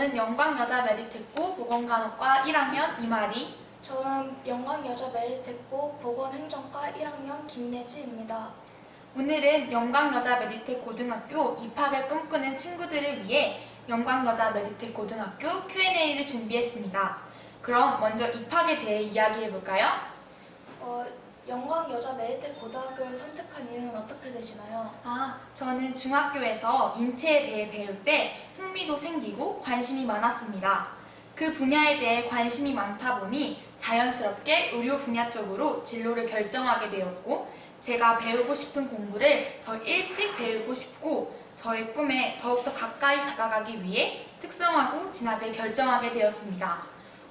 저는 영광여자 메디테코 보건간호과 1학년 이마리. 저는 영광여자 메리테코 보건행정과 1학년 김예지입니다. 오늘은 영광여자 메디텍 고등학교 입학을 꿈꾸는 친구들을 위해 영광여자 메디텍 고등학교 Q&A를 준비했습니다. 그럼 먼저 입학에 대해 이야기해 볼까요? 어, 영광 여자 메리테코 고등학교를 선택한 이유는 어떻게 되시나요? 아, 저는 중학교에서 인체에 대해 배울 때 흥미도 생기고 관심이 많았습니다. 그 분야에 대해 관심이 많다 보니 자연스럽게 의료 분야 쪽으로 진로를 결정하게 되었고, 제가 배우고 싶은 공부를 더 일찍 배우고 싶고, 저의 꿈에 더욱더 가까이 다가가기 위해 특성화고 진학을 결정하게 되었습니다.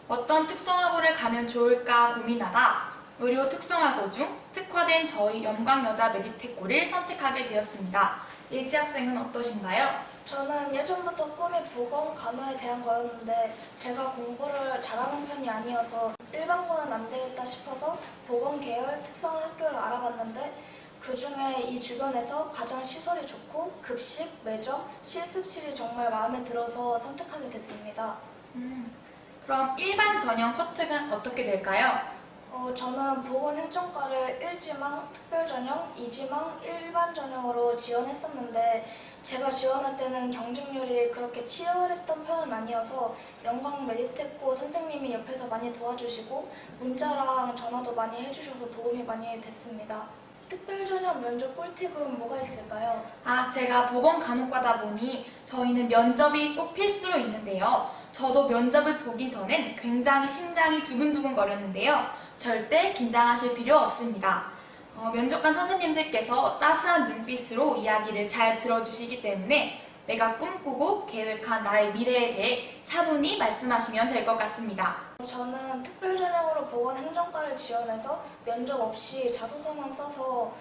어떤 특성화고를 가면 좋을까 고민하다 의료 특성화고 중 특화된 저희 영광여자 메디테코를 선택하게 되었습니다. 일지 학생은 어떠신가요? 저는 예전부터 꿈이 보건 간호에 대한 거였는데 제가 공부를 잘하는 편이 아니어서 일반고는 안 되겠다 싶어서 보건 계열 특성 학교를 알아봤는데 그 중에 이 주변에서 가장 시설이 좋고 급식, 매점, 실습실이 정말 마음에 들어서 선택하게 됐습니다. 음, 그럼 일반 전형 커트는 어떻게 될까요? 어, 저는 보건행정과를 1지망, 특별전형, 2지망, 일반 전형으로 지원했었는데 제가 지원할 때는 경쟁률이 그렇게 치열했던 편은 아니어서 영광 메디테코 선생님이 옆에서 많이 도와주시고 문자랑 전화도 많이 해주셔서 도움이 많이 됐습니다. 특별전형 면접 꿀팁은 뭐가 있을까요? 아, 제가 보건간호과다 보니 저희는 면접이 꼭 필수로 있는데요. 저도 면접을 보기 전엔 굉장히 심장이 두근두근 거렸는데요. 절대 긴장하실 필요 없습니다. 어, 면접관 선생님들께서 따스한 눈빛으로 이야기를 잘 들어주시기 때문에 내가 꿈꾸고 계획한 나의 미래에 대해 차분히 말씀하시면 될 것 같습니다. 저는 특별전형으로 보건행정과를 지원해서 면접 없이 자소서만 써서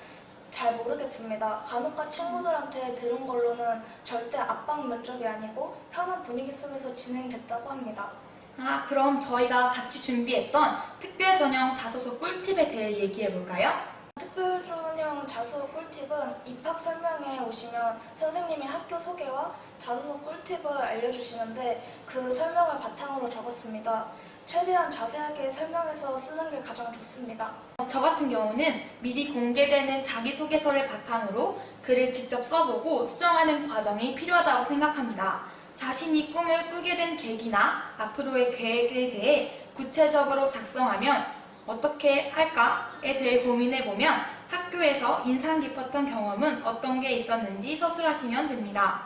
잘 모르겠습니다. 간호과 친구들한테 들은 걸로는 절대 압박 면접이 아니고 편한 분위기 속에서 진행됐다고 합니다. 아, 그럼 저희가 같이 준비했던 특별 전형 자소서 꿀팁에 대해 얘기해 볼까요? 특별 전형 자소서 꿀팁은 입학 설명회 오시면 선생님이 학교 소개와 자소서 꿀팁을 알려주시는데 그 설명을 바탕으로 적었습니다. 최대한 자세하게 설명해서 쓰는 게 가장 좋습니다. 저 같은 경우는 미리 공개되는 자기소개서를 바탕으로 글을 직접 써보고 수정하는 과정이 필요하다고 생각합니다. 자신이 꿈을 꾸게 된 계기나 앞으로의 계획에 대해 구체적으로 작성하면 어떻게 할까에 대해 고민해보면 학교에서 인상 깊었던 경험은 어떤 게 있었는지 서술하시면 됩니다.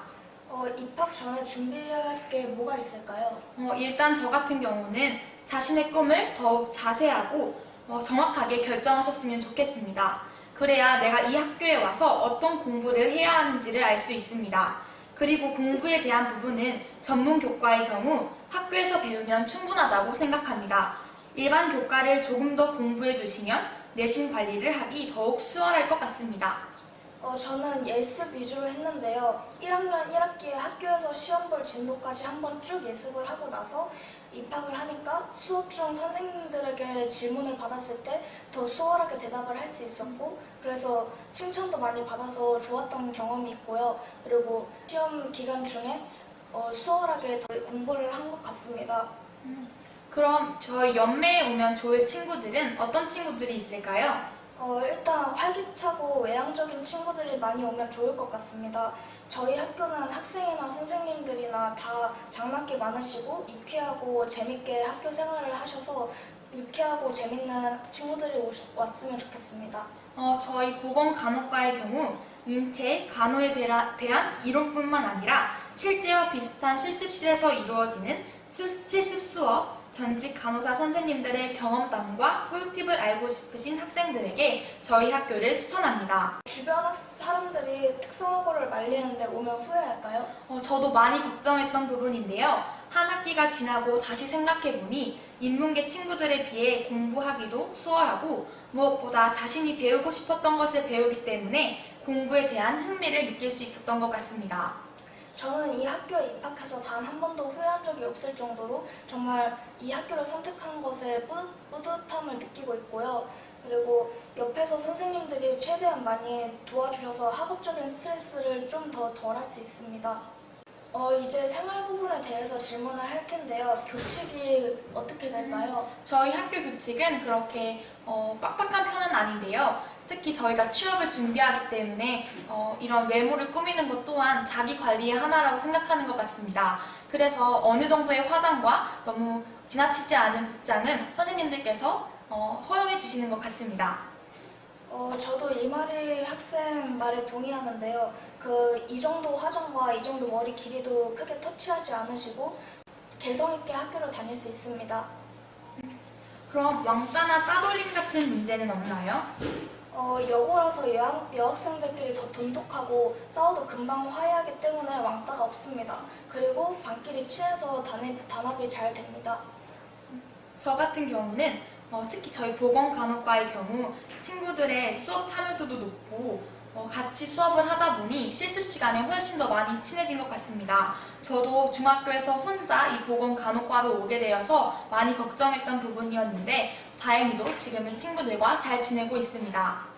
어, 입학 전에 준비해야 할 게 뭐가 있을까요? 어, 일단 저 같은 경우는 자신의 꿈을 더욱 자세하고 어, 정확하게 결정하셨으면 좋겠습니다. 그래야 내가 이 학교에 와서 어떤 공부를 해야 하는지를 알 수 있습니다. 그리고 공부에 대한 부분은 전문 교과의 경우 학교에서 배우면 충분하다고 생각합니다. 일반 교과를 조금 더 공부해 두시면 내신 관리를 하기 더욱 수월할 것 같습니다. 어, 저는 예습 위주로 했는데요. 1학년 1학기에 학교에서 시험 볼 진도까지 한번 쭉 예습을 하고 나서 입학을 하니까 수업 중 선생님들에게 질문을 받았을 때 더 수월하게 대답을 할 수 있었고 그래서 칭찬도 많이 받아서 좋았던 경험이 있고요. 그리고 시험 기간 중에 어, 수월하게 더 공부를 한 것 같습니다. 그럼 저희 연매에 오면 좋을 친구들은 어떤 친구들이 있을까요? 어, 일단 활기차고 외향적인 친구들이 많이 오면 좋을 것 같습니다. 저희 학교는 학생이나 선생님들이나 다 장난기 많으시고 유쾌하고 재밌게 학교 생활을 하셔서 유쾌하고 재밌는 친구들이 오시, 왔으면 좋겠습니다. 어, 저희 보건간호과의 경우 인체, 간호에 대라- 대한 이론뿐만 아니라 실제와 비슷한 실습실에서 이루어지는 수- 실습 수업, 전직 간호사 선생님들의 경험담과 꿀팁을 알고 싶으신 학생들에게 저희 학교를 추천합니다. 주변 학- 사람들이 특성화고를 말리는데 오면 후회할까요? 어, 저도 많이 걱정했던 부분인데요. 한 학기가 지나고 다시 생각해보니 인문계 친구들에 비해 공부하기도 수월하고 무엇보다 자신이 배우고 싶었던 것을 배우기 때문에 공부에 대한 흥미를 느낄 수 있었던 것 같습니다. 저는 이 학교에 입학해서 단 한 번도 후회한 적이 없을 정도로 정말 이 학교를 선택한 것에 뿌듯, 뿌듯함을 느끼고 있고요. 그리고 옆에서 선생님들이 최대한 많이 도와주셔서 학업적인 스트레스를 좀 더 덜 할 수 있습니다. 어, 이제 생활 부분에 대해서 질문을 할 텐데요. 교칙이 어떻게 될까요? 저희 학교 규칙은 그렇게 어, 빡빡한 편은 아닌데요. 특히 저희가 취업을 준비하기 때문에 어, 이런 외모를 꾸미는 것 또한 자기 관리의 하나라고 생각하는 것 같습니다. 그래서 어느 정도의 화장과 너무 지나치지 않은 복장은 선생님들께서 어, 허용해 주시는 것 같습니다. 어, 저도 이마리 학생 말에 동의하는데요. 그 이 정도 화장과 이 정도 머리 길이도 크게 터치하지 않으시고 개성 있게 학교를 다닐 수 있습니다. 그럼 왕따나 따돌림 같은 문제는 없나요? 어, 여고라서 여학, 여학생들끼리 더 돈독하고 싸워도 금방 화해하기 때문에 왕따가 없습니다. 그리고 반끼리 친해서 단합, 단합이 잘 됩니다. 저 같은 경우는 어, 특히 저희 보건간호과의 경우 친구들의 수업 참여도도 높고 어, 같이 수업을 하다 보니 실습 시간에 훨씬 더 많이 친해진 것 같습니다. 저도 중학교에서 혼자 이 보건 간호과로 오게 되어서 많이 걱정했던 부분이었는데 다행히도 지금은 친구들과 잘 지내고 있습니다.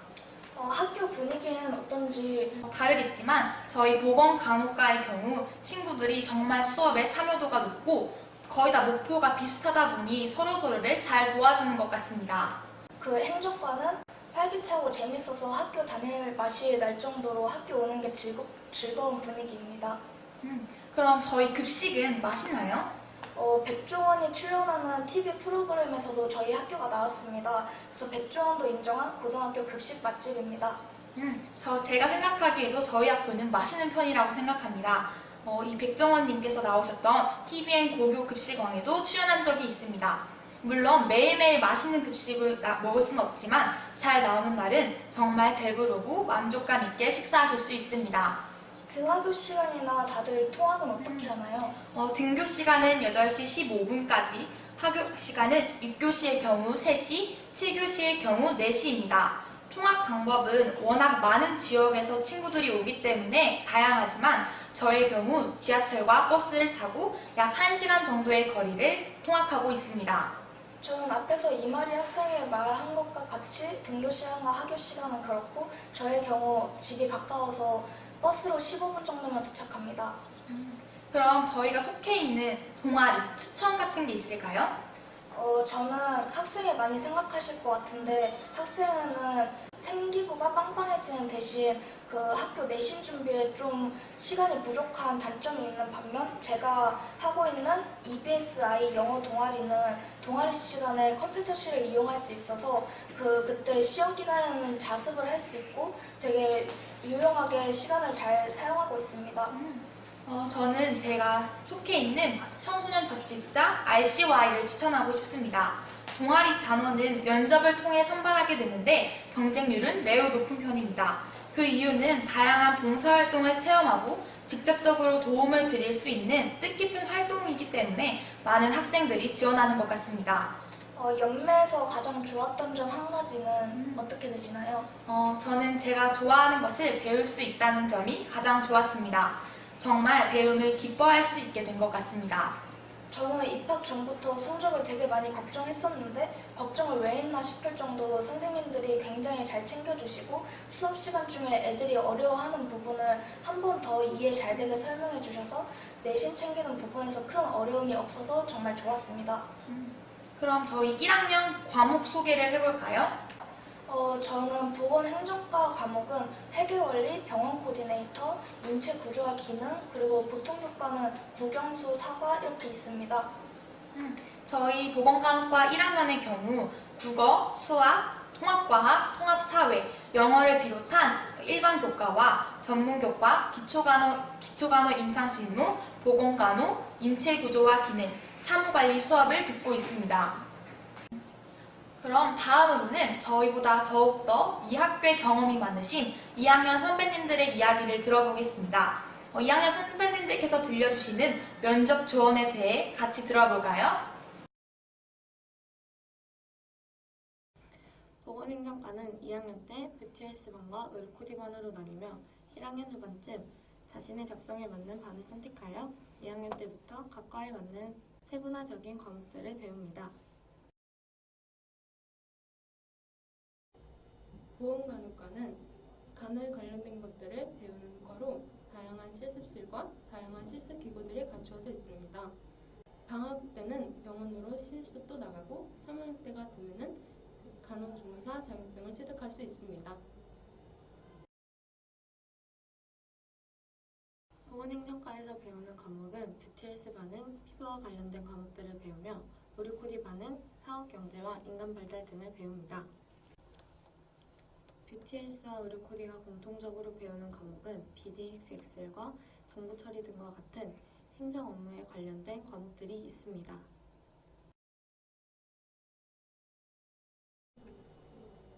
어, 학교 분위기는 어떤지 어, 다르겠지만 저희 보건 간호과의 경우 친구들이 정말 수업에 참여도가 높고 거의 다 목표가 비슷하다 보니 서로 서로를 잘 도와주는 것 같습니다. 그 행정과는 활기차고 재밌어서 학교 다닐 맛이 날 정도로 학교 오는 게 즐거, 즐거운 분위기입니다. 음, 그럼 저희 급식은 맛있나요? 어, 백종원이 출연하는 TV 프로그램에서도 저희 학교가 나왔습니다. 그래서 백종원도 인정한 고등학교 급식 맛집입니다. 음, 저 제가 생각하기에도 저희 학교는 맛있는 편이라고 생각합니다. 어, 이 백정원님께서 나오셨던 TVN 고교 급식왕에도 출연한 적이 있습니다. 물론 매일매일 맛있는 급식을 나- 먹을 수는 없지만 잘 나오는 날은 정말 배부르고 만족감 있게 식사하실 수 있습니다. 등하교 시간이나 다들 통학은 어떻게 하나요? 어, 등교 시간은 8시 15분까지, 하교 시간은 6교시의 경우 3시, 7교시의 경우 4시입니다. 통학 방법은 워낙 많은 지역에서 친구들이 오기 때문에 다양하지만 저의 경우 지하철과 버스를 타고 약 1시간 정도의 거리를 통학하고 있습니다. 저는 앞에서 이마리 학생이 말한 것과 같이 등교 시간과 하교 시간은 그렇고 저의 경우 집이 가까워서 버스로 15분 정도면 도착합니다. 그럼 저희가 속해 있는 동아리 추천 같은 게 있을까요? 어, 저는 학생이 많이 생각하실 것 같은데 학생은 생기부가 빵빵해지는 대신 그 학교 내신 준비에 좀 시간이 부족한 단점이 있는 반면 제가 하고 있는 EBSI 영어 동아리는 동아리 시간에 컴퓨터실을 이용할 수 있어서 그 그때 시험 기간에는 자습을 할 수 있고 되게 유용하게 시간을 잘 사용하고 있습니다. 어, 저는 제가 속해 있는 청소년 접식자 RCY를 추천하고 싶습니다. 동아리 단원은 면접을 통해 선발하게 되는데 경쟁률은 매우 높은 편입니다. 그 이유는 다양한 봉사활동을 체험하고 직접적으로 도움을 드릴 수 있는 뜻깊은 활동이기 때문에 많은 학생들이 지원하는 것 같습니다. 어, 연매에서 가장 좋았던 점 한 가지는 어떻게 되시나요? 어, 저는 제가 좋아하는 것을 배울 수 있다는 점이 가장 좋았습니다. 정말 배움을 기뻐할 수 있게 된 것 같습니다. 저는 입학 전부터 성적을 되게 많이 걱정했었는데 걱정을 왜 했나 싶을 정도로 선생님들이 굉장히 잘 챙겨주시고 수업 시간 중에 애들이 어려워하는 부분을 한 번 더 이해 잘 되게 설명해 주셔서 내신 챙기는 부분에서 큰 어려움이 없어서 정말 좋았습니다. 그럼 저희 1학년 과목 소개를 해볼까요? 어, 저는 보건행정과 과목은 회계원리, 병원 코디네이터, 인체 구조와 기능, 그리고 보통교과는 국영수, 사과 이렇게 있습니다. 저희 보건과학과 1학년의 경우 국어, 수학, 통합과학, 통합사회, 영어를 비롯한 일반 교과와 전문 교과, 기초간호, 기초간호 임상실무, 보건간호, 인체구조와 기능, 사무관리 수업을 듣고 있습니다. 그럼 다음으로는 저희보다 더욱더 이 학교에 경험이 많으신 2학년 선배님들의 이야기를 들어보겠습니다. 어, 2학년 선배님들께서 들려주시는 면접 조언에 대해 같이 들어볼까요? 보건행정과는 2학년 때 뷰티헬스반과 을코디반으로 나뉘며 1학년 후반쯤 자신의 적성에 맞는 반을 선택하여 2학년 때부터 각 과에 맞는 세분화적인 과목들을 배웁니다. 보험간호과는 간호에 관련된 것들을 배우는 과로 다양한 실습실과 다양한 실습 기구들이 갖추어져 있습니다. 방학 때는 병원으로 실습도 나가고 3학년 때가 되면은 간호조무사 자격증을 취득할 수 있습니다. 보건행정과에서 배우는 과목은 뷰티 헬스 반은 피부와 관련된 과목들을 배우며 의료코디 반은 사업경제와 인간발달 등을 배웁니다. 뷰티헬스와 의료코디가 공통적으로 배우는 과목은 BDXXL과 정보 처리 등과 같은 행정 업무에 관련된 과목들이 있습니다.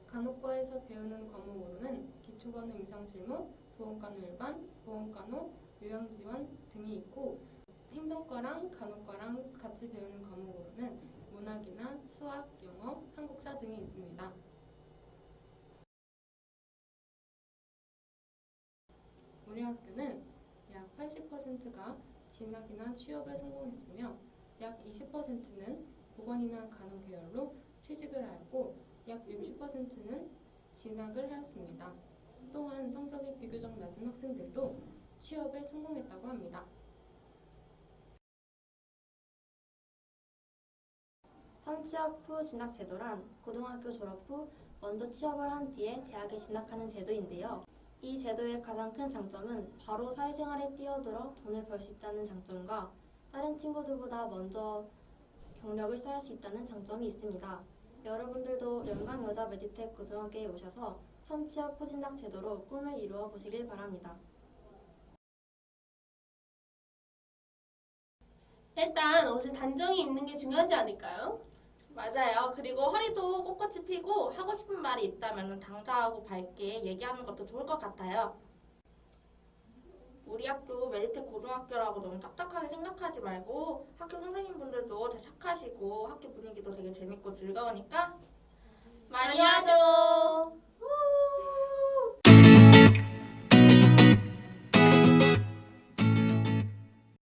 간호과에서 배우는 과목으로는 기초간호 임상실무, 보험간호 일반, 보험간호, 요양지원 등이 있고 행정과랑 간호과랑 같이 배우는 과목으로는 문학이나 수학, 영어, 한국사 등이 있습니다. 우리 학교는 약 80%가 진학이나 취업에 성공했으며 약 20%는 보건이나 간호 계열로 취직을 하였고 약 60%는 진학을 하였습니다. 또한 성적이 비교적 낮은 학생들도 취업에 성공했다고 합니다. 선취업 후 진학 제도란 고등학교 졸업 후 먼저 취업을 한 뒤에 대학에 진학하는 제도인데요. 이 제도의 가장 큰 장점은 바로 사회생활에 뛰어들어 돈을 벌 수 있다는 장점과 다른 친구들보다 먼저 경력을 쌓을 수 있다는 장점이 있습니다. 여러분들도 영광 여자 메디텍 고등학교에 오셔서 선취업 후 진학 제도로 꿈을 이루어 보시길 바랍니다. 일단 옷에 단정이 있는 게 중요하지 않을까요? 맞아요. 그리고 허리도 꼿꼿이 피고 하고 싶은 말이 있다면 당당하고 밝게 얘기하는 것도 좋을 것 같아요. 우리 학교 메디텍 고등학교라고 너무 딱딱하게 생각하지 말고 학교 선생님분들도 되게 착하시고 학교 분위기도 되게 재밌고 즐거우니까 많이 하죠.